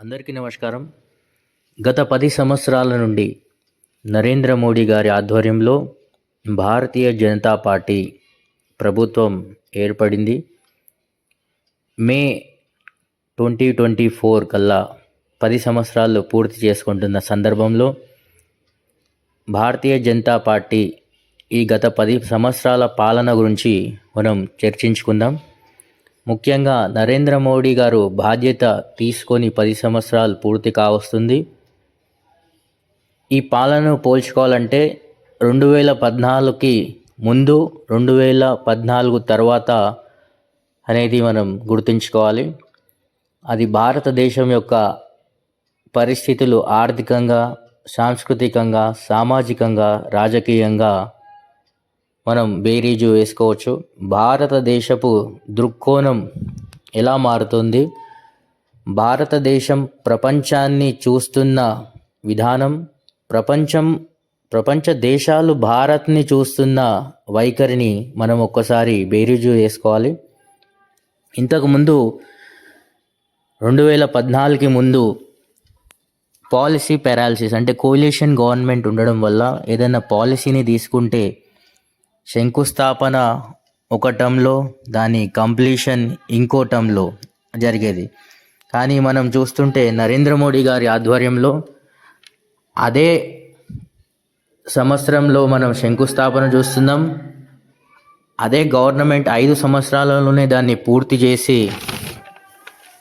అందరికీ నమస్కారం. గత పది సంవత్సరాల నుండి నరేంద్ర మోడీ గారి ఆధ్వర్యంలో భారతీయ జనతా పార్టీ ప్రభుత్వం ఏర్పడింది. మే ట్వంటీ ట్వంటీ ఫోర్ కల్లా పది సంవత్సరాలు పూర్తి చేసుకుంటున్న సందర్భంలో భారతీయ జనతా పార్టీ ఈ గత పది సంవత్సరాల పాలన గురించి మనం చర్చించుకుందాం. ముఖ్యంగా నరేంద్ర మోడీ గారు బాధ్యత తీసుకొని పది సంవత్సరాలు పూర్తి కావస్తుంది. ఈ పాలనను పోల్చుకోవాలంటే రెండు వేల పద్నాలుగుకి ముందు రెండు వేల పద్నాలుగు తర్వాత అనేది మనం గుర్తుంచుకోవాలి. అది భారతదేశం యొక్క పరిస్థితులు ఆర్థికంగా సాంస్కృతికంగా సామాజికంగా రాజకీయంగా మనం బేరీజు వేసుకోవచ్చు. భారతదేశపు దృక్కోణం ఎలా మారుతుంది? భారతదేశం ప్రపంచాన్ని చూస్తున్న విధానం ప్రపంచం ప్రపంచ దేశాలు భారత్ని చూస్తున్న వైఖరిని మనం ఒక్కసారి బేరీజు వేసుకోవాలి. ఇంతకుముందు రెండు వేల పద్నాలుగుకి ముందు పాలసీ పెరాలసిస్ అంటే కోలిషన్ గవర్నమెంట్ ఉండడం వల్ల ఏదైనా పాలసీని తీసుకుంటే శంకుస్థాపన ఒక టర్మ్లో దాని కంప్లీషన్ ఇంకో టర్మ్లో జరిగేది. కానీ మనం చూస్తుంటే నరేంద్ర మోడీ గారి ఆధ్వర్యంలో అదే సంవత్సరంలో మనం శంకుస్థాపన చూస్తున్నాం. అదే గవర్నమెంట్ ఐదు సంవత్సరాలలోనే దాన్ని పూర్తి చేసి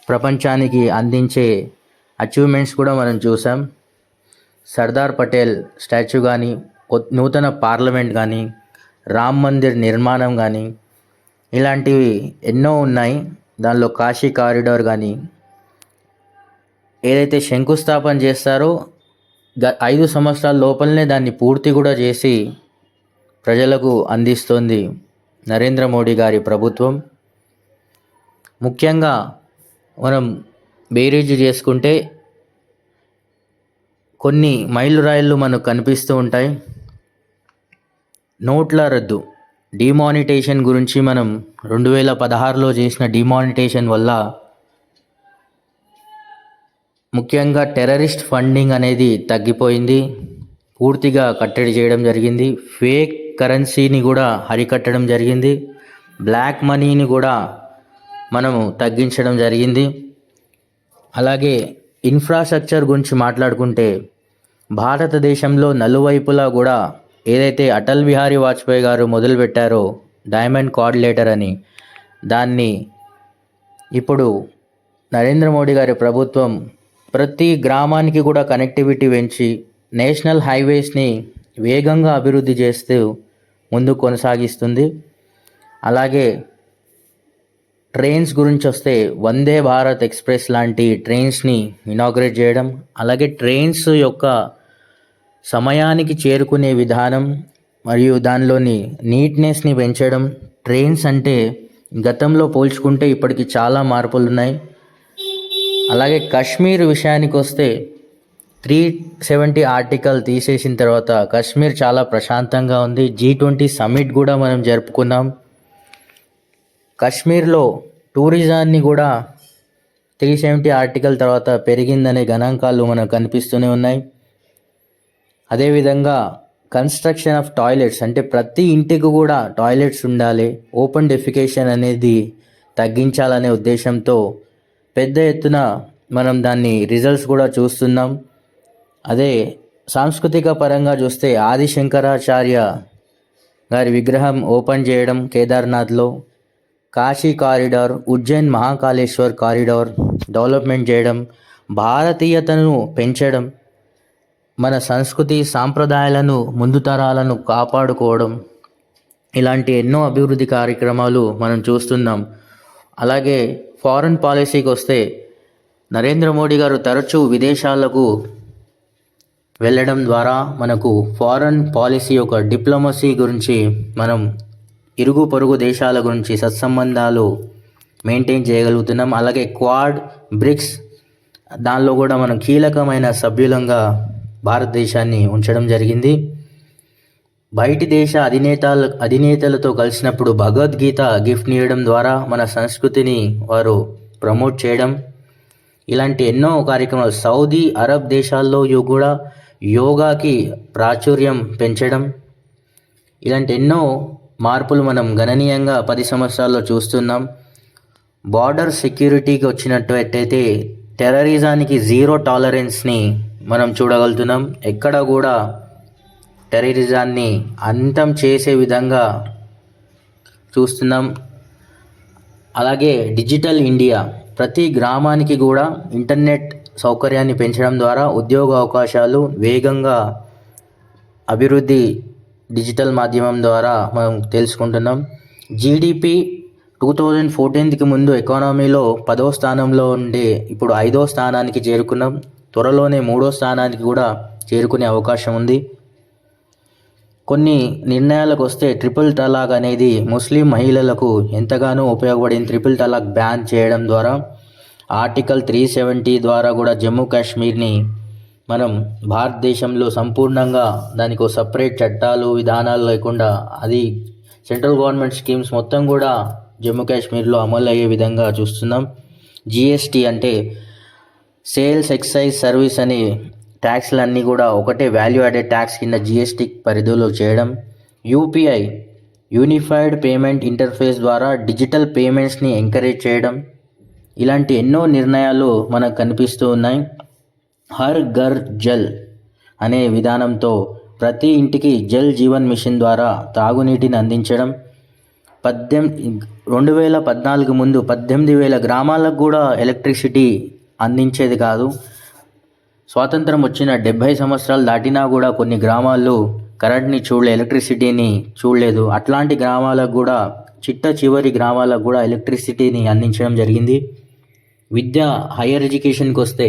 ప్రపంచానికి అందించే అచీవ్మెంట్స్ కూడా మనం చూసాం. సర్దార్ పటేల్ స్టాచ్యూ కానీ నూతన పార్లమెంట్ కానీ రామ్ మందిర్ నిర్మాణం కానీ ఇలాంటివి ఎన్నో ఉన్నాయి. దానిలో కాశీ కారిడార్ కానీ ఏదైతే శంకుస్థాపన చేస్తారో గ ఐదు సంవత్సరాల లోపలనే దాన్ని పూర్తి కూడా చేసి ప్రజలకు అందిస్తోంది నరేంద్ర మోడీ గారి ప్రభుత్వం. ముఖ్యంగా మనం బేరీజు చేసుకుంటే కొన్ని మైలురాయిలు మనకు కనిపిస్తూ ఉంటాయి. నోట్ల రద్దు డిమానిటేషన్ గురించి మనం రెండు వేల పదహారులో చేసిన డిమానిటేషన్ వల్ల ముఖ్యంగా టెర్రరిస్ట్ ఫండింగ్ అనేది తగ్గిపోయింది. పూర్తిగా కట్టడి చేయడం జరిగింది. ఫేక్ కరెన్సీని కూడా అరికట్టడం జరిగింది. బ్లాక్ మనీని కూడా మనము తగ్గించడం జరిగింది. అలాగే ఇన్ఫ్రాస్ట్రక్చర్ గురించి మాట్లాడుకుంటే భారతదేశంలో నలువైపులా కూడా ఏదైతే అటల్ బిహారీ వాజ్పేయి గారు మొదలుపెట్టారో డైమండ్ కోఆర్డినేటర్ అని దాన్ని ఇప్పుడు నరేంద్ర మోడీ గారి ప్రభుత్వం ప్రతి గ్రామానికి కూడా కనెక్టివిటీ పెంచి నేషనల్ హైవేస్ని వేగంగా అభివృద్ధి చేస్తూ ముందు కొనసాగిస్తుంది. అలాగే ట్రైన్స్ గురించి వస్తే వందే భారత్ ఎక్స్ప్రెస్ లాంటి ట్రైన్స్ని ఇనాగ్రేట్ చేయడం అలాగే ట్రైన్స్ యొక్క సమయానికి చేరుకునే విధానం మరియు దానిలోని నీట్నెస్ని పెంచడం ట్రైన్స్ అంటే గతంలో పోల్చుకుంటే ఇప్పటికి చాలా మార్పులు ఉన్నాయి అలాగే కాశ్మీర్ విషయానికి వస్తే త్రీ సెవెంటీ ఆర్టికల్ తీసేసిన తర్వాత కాశ్మీర్ చాలా ప్రశాంతంగా ఉంది. జీ ట్వంటీ సమ్మిట్ కూడా మనం జరుపుకున్నాం. కాశ్మీర్లో టూరిజాన్ని కూడా త్రీ సెవెంటీ ఆర్టికల్ తర్వాత పెరిగిందనే గణాంకాలు మనకు కనిపిస్తూనే ఉన్నాయి. అదేవిధంగా కన్స్ట్రక్షన్ ఆఫ్ టాయిలెట్స్ అంటే ప్రతి ఇంటికి కూడా టాయిలెట్స్ ఉండాలి. ఓపెన్ డెఫికేషన్ అనేది తగ్గించాలనే ఉద్దేశంతో పెద్ద ఎత్తున మనం దాన్ని రిజల్ట్స్ కూడా చూస్తున్నాం. అదే సాంస్కృతిక పరంగా చూస్తే ఆది శంకరాచార్య గారి విగ్రహం ఓపెన్ చేయడం కేదార్నాథ్లో Kashi corridor Ujjain Mahakaleshwar corridor development చేయడం భారతీయతను పెంచడం మన సంస్కృతి సాంప్రదాయాలను ముందు తరాలను కాపాడుకోవడం. ఇలాంటి ఎన్నో అభివృద్ధి కార్యక్రమాలు మనం చూస్తున్నాం. అలాగే ఫారెన్ పాలసీకి వస్తే నరేంద్ర మోడీ గారు తరచూ విదేశాలకు వెళ్ళడం ద్వారా మనకు ఫారెన్ పాలసీ యొక్క డిప్లొమసీ గురించి మనం ఇరుగు పొరుగు దేశాల గురించి సత్సంబంధాలు మెయింటైన్ చేయగలుగుతున్నాం. అలాగే క్వాడ్ బ్రిక్స్ దానిలో కూడా మనం కీలకమైన సభ్యులంగా భారతదేశాన్ని ఉంచడం జరిగింది. బయటి దేశ అధినేత అధినేతలతో కలిసినప్పుడు భగవద్గీత గిఫ్ట్ ఇవ్వడం ద్వారా మన సంస్కృతిని వారు ప్రమోట్ చేయడం. ఇలాంటి ఎన్నో కార్యక్రమాలు సౌదీ అరబ్ దేశాల్లో కూడా యోగాకి ప్రాచుర్యం పెంచడం. ఇలాంటి ఎన్నో మార్పులు మనం గణనీయంగా పది సంవత్సరాల్లో చూస్తున్నాం. బార్డర్ సెక్యూరిటీకి వచ్చినట్టయితే టెర్రరిజానికి జీరో టాలరెన్స్ని మనం చూడగలుగుతున్నాం. ఎక్కడ కూడా టెర్రరిజాన్ని అంతం చేసే విధంగా చూస్తున్నాం. అలాగే డిజిటల్ ఇండియా ప్రతి గ్రామానికి కూడా ఇంటర్నెట్ సౌకర్యాన్ని పెంచడం ద్వారా ఉద్యోగ అవకాశాలు వేగంగా అభివృద్ధి డిజిటల్ మాధ్యమం ద్వారా మనం తెలుసుకుంటున్నాం. జీడిపి టూ థౌజండ్ ఫోర్టీన్త్కి ముందు ఎకానమీలో పదో స్థానంలో ఉండే ఇప్పుడు ఐదో స్థానానికి చేరుకున్నాం. త్వరలోనే మూడో స్థానానికి కూడా చేరుకునే అవకాశం ఉంది. కొన్ని నిర్ణయాలకు వస్తే ట్రిపుల్ తలాక్ అనేది ముస్లిం మహిళలకు ఎంతగానో ఉపయోగపడింది ట్రిపుల్ తలాక్ బ్యాన్ చేయడం ద్వారా ఆర్టికల్ త్రీ సెవెంటీ ద్వారా కూడా జమ్మూ కాశ్మీర్ని మనం భారతదేశంలో సంపూర్ణంగా దానికి సపరేట్ చట్టాలు విధానాలు లేకుండా అది సెంట్రల్ గవర్నమెంట్ స్కీమ్స్ మొత్తం కూడా జమ్మూ కాశ్మీర్లో అమలు అయ్యే విధంగా చూస్తున్నాం. జిఎస్టీ అంటే సేల్స్ ఎక్సైజ్ సర్వీస్ అని ట్యాక్స్లన్నీ కూడా ఒకటే వాల్యూ యాడెడ్ ట్యాక్స్ కింద జిఎస్టీ పరిధిలో చేయడం యూపీఐ యూనిఫైడ్ పేమెంట్ ఇంటర్ఫేస్ ద్వారా డిజిటల్ పేమెంట్స్ని ఎంకరేజ్ చేయడం ఇలాంటి ఎన్నో నిర్ణయాలు మనకు కనిపిస్తూ ఉన్నాయి. హర్ ఘర్ జల్ అనే విధానంతో ప్రతి ఇంటికి జల్ జీవన్ మిషన్ ద్వారా తాగునీటిని అందించడం పద్దెనిమిది రెండు వేల పద్నాలుగు ముందు పద్దెనిమిది వేల గ్రామాలకు కూడా ఎలక్ట్రిసిటీ అందించేది కాదు. స్వాతంత్రం వచ్చిన డెబ్భై సంవత్సరాలు దాటినా కూడా కొన్ని గ్రామాల్లో కరెంట్ని చూడలే ఎలక్ట్రిసిటీని చూడలేదు. అట్లాంటి గ్రామాలకు కూడా చిట్ట చివరి గ్రామాలకు కూడా ఎలక్ట్రిసిటీని అందించడం జరిగింది. విద్య హయ్యర్ ఎడ్యుకేషన్కి వస్తే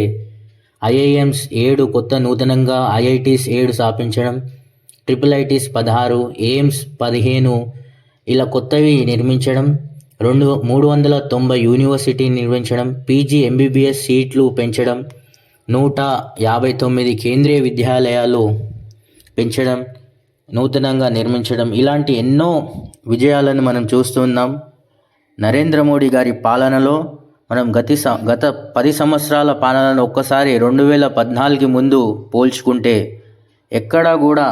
ఐఐఎమ్స్ ఏడు కొత్త నూతనంగా ఐఐటీస్ ఏడు స్థాపించడం ట్రిపుల్ ఐటీస్ పదహారు ఎయిమ్స్ పదిహేను ఇలా కొత్తవి నిర్మించడం రెండు మూడు వందల తొంభై యూనివర్సిటీ నిర్మించడం పీజీ ఎంబీబీఎస్ సీట్లు పెంచడం నూట యాభై తొమ్మిది కేంద్రీయ విద్యాలయాలు పెంచడం నూతనంగా నిర్మించడం ఇలాంటి ఎన్నో విజయాలను మనం చూస్తున్నాం. నరేంద్ర మోడీ గారి పాలనలో మనం గతి స- గత పది సంవత్సరాల పాలనను ఒక్కసారి రెండు వేల పద్నాలుగు ముందు పోల్చుకుంటే ఎక్కడా కూడా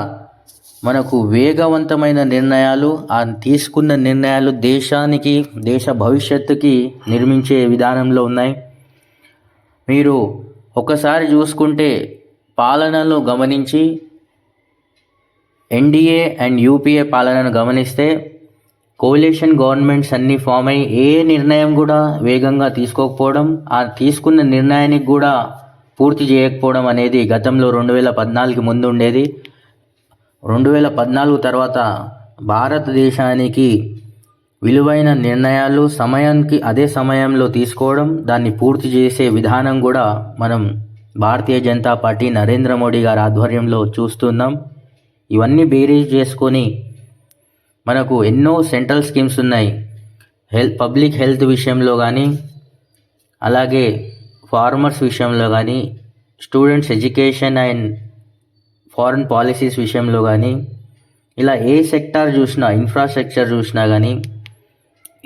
మనకు వేగవంతమైన నిర్ణయాలు ఆ తీసుకున్న నిర్ణయాలు దేశానికి దేశ భవిష్యత్తుకి నిర్మించే విధానంలో ఉన్నాయి. మీరు ఒకసారి చూసుకుంటే పాలనలు గమనించి ఎన్డీఏ అండ్ యూపీఏ పాలనను గమనిస్తే కోలేషన్ గవర్నమెంట్స్ అన్నీ ఫామ్ అయ్యి ఏ నిర్ణయం కూడా వేగంగా తీసుకోకపోవడం ఆ తీసుకున్న నిర్ణయానికి కూడా పూర్తి చేయకపోవడం అనేది గతంలో రెండు వేల పద్నాలుగు ముందు ఉండేది. రెండు వేల పద్నాలుగు తర్వాత భారతదేశానికి విలువైన నిర్ణయాలు సమయానికి అదే సమయంలో తీసుకోవడం దాన్ని పూర్తి చేసే విధానం కూడా మనం భారతీయ జనతా పార్టీ నరేంద్ర మోడీ గారి ఆధ్వర్యంలో చూస్తున్నాం. ఇవన్నీ బేరీజ్ చేసుకొని మనకు ఎన్నో సెంట్రల్ స్కీమ్స్ ఉన్నాయి. హెల్త్ పబ్లిక్ హెల్త్ విషయంలో కానీ అలాగే ఫార్మర్స్ విషయంలో కానీ students education and foreign policies విషయంలో కానీ ఇలా ఏ సెక్టార్ చూసినా ఇన్ఫ్రాస్ట్రక్చర్ చూసినా కానీ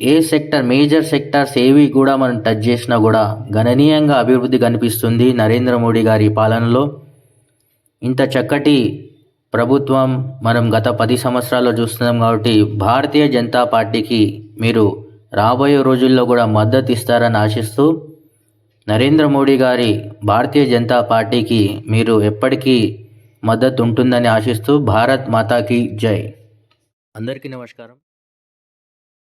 ఏ సెక్టర్ మేజర్ సెక్టార్స్ ఏవి కూడా మనం టచ్ చేసినా కూడా గణనీయంగా అభివృద్ధి కనిపిస్తుంది నరేంద్ర మోడీ గారి పాలనలో. ఇంత చక్కటి ప్రభుత్వం మనం గత పది సంవత్సరాల్లో చూస్తున్నాం కాబట్టి భారతీయ జనతా పార్టీకి మీరు రాబోయే రోజుల్లో కూడా మద్దతు ఇస్తారని ఆశిస్తూ నరేంద్ర మోడీ గారి భారతీయ జనతా పార్టీకి మీరు ఎప్పటికీ మద్దతు ఉంటుందని ఆశిస్తూ భారత్ మాతాకి జై. అందరికీ నమస్కారం.